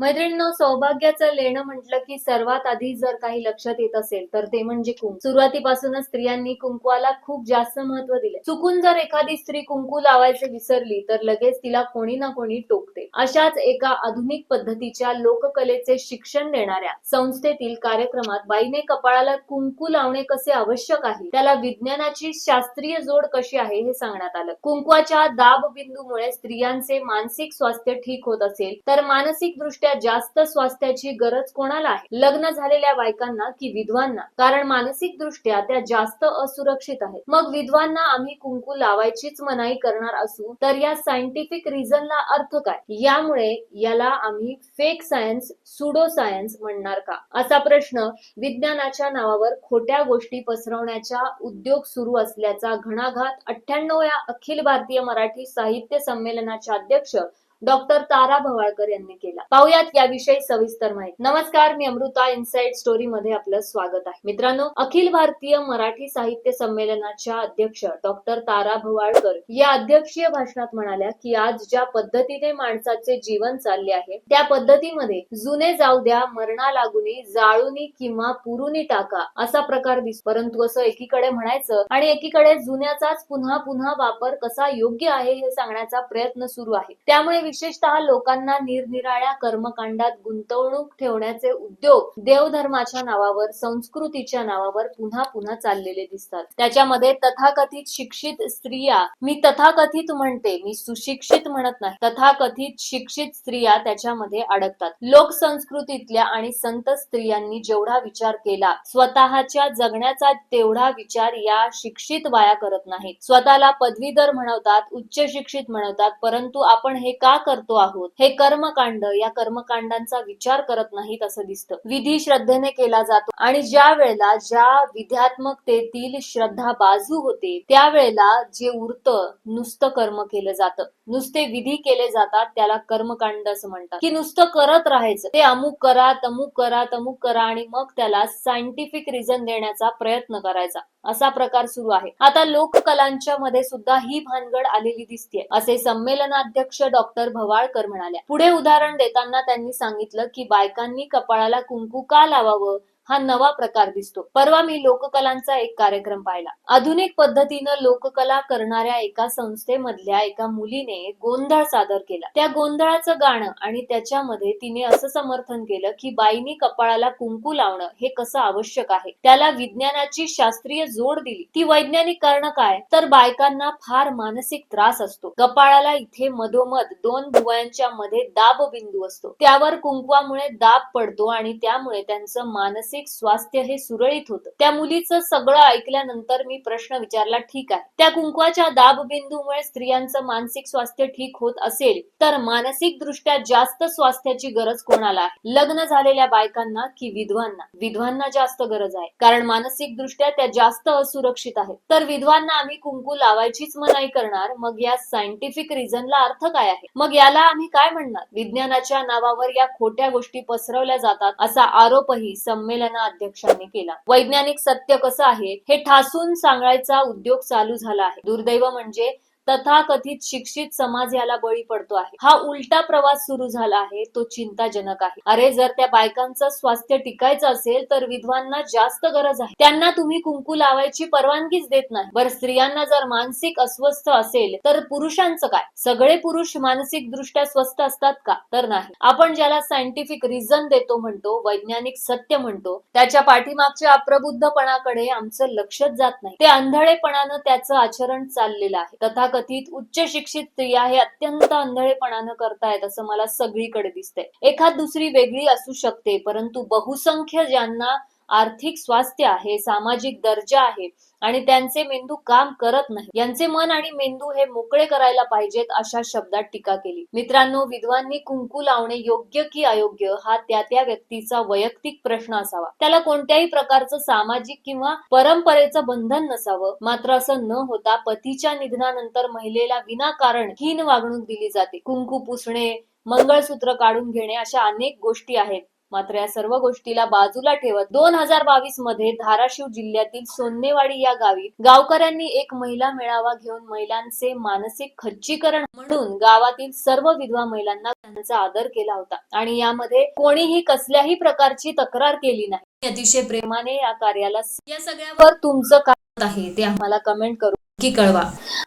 मैत्रिणींनो सौभाग्याचं लेणं म्हटलं की सर्वात आधी जर काही लक्षात येत असेल तर ते म्हणजे कुंकू. सुरुवातीपासूनच स्त्रियांनी कुंकवाला खूप जास्त महत्त्व दिले चुकून जर एखादी स्त्री कुंकू लावायचे विसरली तर लगेच तिला कोणी ना कोणी टोकते. अशाच एका आधुनिक पद्धतीच्या लोककलेचे शिक्षण देणाऱ्या संस्थेतील कार्यक्रमात बाईने कपाळाला कुंकू लावणे कसे आवश्यक आहे? त्याला विज्ञानाची शास्त्रीय जोड कशी आहे हे सांगण्यात आलं. कुंकवाच्या दाब बिंदूमुळे स्त्रियांचे मानसिक स्वास्थ्य ठीक होत असेल तर मानसिक दृष्ट्या जास्त स्वास्थ्याची गरज कोणाला आहे? लग्न झालेल्या बायकांना की विधवांना? कारण मानसिक दृष्ट्या त्या जास्त असुरक्षित आहेत. मग विधवांना आम्ही कुंकू लावायचीच मनाई करणार असू तर या सायंटिफिक रिझनला अर्थ काय? यामुळे याला आम्ही फेक सायन्स सुडो सायन्स म्हणणार का? असा प्रश्न विज्ञानाच्या नावावर खोट्या गोष्टी पसरवण्याचा उद्योग सुरू असल्याचा घणाघात अठ्ठ्याण्णव या अखिल भारतीय मराठी साहित्य संमेलनाच्या अध्यक्ष डॉक्टर तारा भवाळकर यांनी केला. पाहुयात याविषयी सविस्तर माहिती. नमस्कार मी अमृता. इनसाइड स्टोरी मध्ये आपलं स्वागत आहे. मित्रांनो अखिल भारतीय मराठी साहित्य संमेलनाच्या अध्यक्ष डॉक्टर तारा भवाळकर या अध्यक्षीय भाषणात म्हणाल्या की आज ज्या पद्धतीने माणसाचे जीवन चालले आहे त्या पद्धतीमध्ये जुने जाऊ द्या मरणा लागुनी जाळुनी किंवा पुरुनी टाका असा प्रकार दिस परंतु असं एकीकडे म्हणायचं आणि एकीकडे जुन्याचाच पुन्हा पुन्हा वापर कसा योग्य आहे हे सांगण्याचा प्रयत्न सुरू आहे. त्यामुळे विशेषतः लोकांना निरनिराळ्या कर्मकांडात गुंतवणूक ठेवण्याचे उद्योग देवधर्माच्या नावावर संस्कृतीच्या नावावर पुन्हा पुन्हा चाललेले दिसतात. त्याच्यामध्ये तथाकथित शिक्षित स्त्रिया मी तथाकथित म्हणते मी सुशिक्षित म्हणत नाही तथाकथित शिक्षित स्त्रिया त्याच्यामध्ये अडकतात. लोकसंस्कृतीतल्या आणि संत स्त्रियांनी जेवढा विचार केला स्वतःच्या जगण्याचा तेवढा विचार या शिक्षित वाया करत नाहीत. स्वतःला पदवीधर म्हणवतात उच्च शिक्षित म्हणवतात परंतु आपण हे का करतो आहोत. हे कर्मकांड या कर्मकांडांचा विचार करत नाहीत असं दिसतं. विधी श्रद्धेने केला जातो. आणि ज्या वेळेला ज्या विध्यात्मकतेतील श्रद्धा बाजू होते त्यावेळेला जे उरतं नुसतं कर्म केलं जातं. नुसते विधी केले जातात त्याला कर्मकांड असं म्हणतात. की नुसतं करत राहायचं. ते अमुक करा तमुक करा तमुक करा आणि मग त्याला सायंटिफिक रिझन देण्याचा प्रयत्न करायचा. असा प्रकार सुरू आहे. आता लोककलांच्या मध्ये सुद्धा ही भानगड आलेली दिसते असे संमेलनाध्यक्ष डॉक्टर भवाळकर म्हणाल्या. पुढे उदाहरण देताना त्यांनी सांगितलं की बायकांनी कपाळाला कुंकू का लावावं? हा नवा प्रकार दिसतो. परवा मी लोककलांचा एक कार्यक्रम पाहिला. आधुनिक पद्धतीनं लोककला करणाऱ्या एका संस्थेमधल्या एका मुलीने गोंधळ सादर केला. त्या गोंधळाचं गाणं आणि त्याच्यामध्ये तिने असं समर्थन केलं की बाईनी कपाळाला कुंकू लावणं हे कसं आवश्यक आहे? त्याला विज्ञानाची शास्त्रीय जोड दिली. ती वैज्ञानिक कारण काय? तर बायकांना फार मानसिक त्रास असतो. कपाळाला इथे मधोमध दोन भुवयांच्या मध्ये दाब बिंदू असतो. त्यावर कुंकवामुळे दाब पडतो आणि त्यामुळे त्यांचं मानसिक मानसिक स्वास्थ्य हे सुरळीत होतं. त्या मुलीचं सगळं ऐकल्यानंतर मी प्रश्न विचारला ठीक आहे. त्या कुंकवाच्या दाब बिंदूमुळे स्त्रियांचं मानसिक स्वास्थ्य ठीक होत असेल तर मानसिक दृष्ट्या जास्त स्वास्थ्याची गरज कोणाला आहे? लग्न झालेल्या बायकांना की विधवांना? विधवांना जास्त गरज आहे कारण मानसिक दृष्ट्या त्या जास्त असुरक्षित आहेत. तर विधवांना आम्ही कुंकू लावायचीच मनाई करणार मग या सायंटिफिक रिझनला अर्थ काय आहे? मग याला आम्ही काय म्हणणार? विज्ञानाच्या नावावर या खोट्या गोष्टी पसरवल्या जातात असा आरोपही संमेलन अध्यक्षांनी केला. वैज्ञानिक सत्य कसं आहे हे ठासून सांगायचा उद्योग चालू झाला आहे. दुर्दैव म्हणजे तथाकथित शिक्षित समाज याला बळी पडतो आहे. हा उलटा प्रवास सुरू झाला आहे तो चिंताजनक आहे. अरे जर त्या बायकांचं स्वास्थ्य टिकायचं असेल तर विधवांना जास्त गरज आहे. त्यांना तुम्ही कुंकू लावायची परवानगीच देत नाही. बरं स्त्रियांना जर मानसिक अस्वस्थ असेल तर पुरुषांचं काय? सगळे पुरुष मानसिक दृष्ट्या स्वस्थ असतात का? तर नाही. आपण ज्याला सायंटिफिक रिझन देतो म्हणतो वैज्ञानिक सत्य म्हणतो त्याच्या पाठीमागच्या अप्रबुद्धपणाकडे आमचं लक्षच जात नाही. ते आंधळेपणानं त्याचं आचरण चाललेलं आहे. तथा कथित उच्च शिक्षित स्त्रिया हे अत्यंत आंधळेपणानं करतायत असं मला सगळीकडे दिसतंय. एखाद दुसरी वेगळी असू शकते परंतु बहुसंख्य ज्यांना आर्थिक स्वास्थ्य आहे सामाजिक दर्जा आहे आणि त्यांचे मेंदू काम करत नाही. यांचे मन आणि मेंदू हे मोकळे करायला पाहिजेत अशा शब्दात टीका केली. मित्रांनो विद्वांनी कुंकू लावणे योग्य की अयोग्य हा त्या त्या व्यक्तीचा वैयक्तिक प्रश्न असावा. त्याला कोणत्याही प्रकारचं सामाजिक किंवा परंपरेचं बंधन नसावं. मात्र असं न होता पतीच्या निधनानंतर महिलेला विनाकारण हीन वागणूक दिली जाते. कुंकू पुसणे मंगळसूत्र काढून घेणे अशा अनेक गोष्टी आहेत. मात्र या सर्व गोष्टीला बाजूला ठेवत दोन हजार बावीसमध्ये धाराशिव जिल्ह्यातील सोन्नेवाडी या गावी गावकऱ्यांनी एक महिला मेळावा घेऊन महिलांचे मानसिक खच्चीकरण म्हणून गावातील सर्व विधवा महिलांना त्यांचा आदर केला होता. आणि यामध्ये कोणीही कसल्याही प्रकारची तक्रार केली नाही. अतिशय प्रेमाने या कार्याला या सगळ्यावर तुमचं काय आहे ते आम्हाला कमेंट करून की कळवा.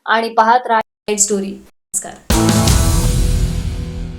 आणि पाहत राहा स्टोरी नमस्कार.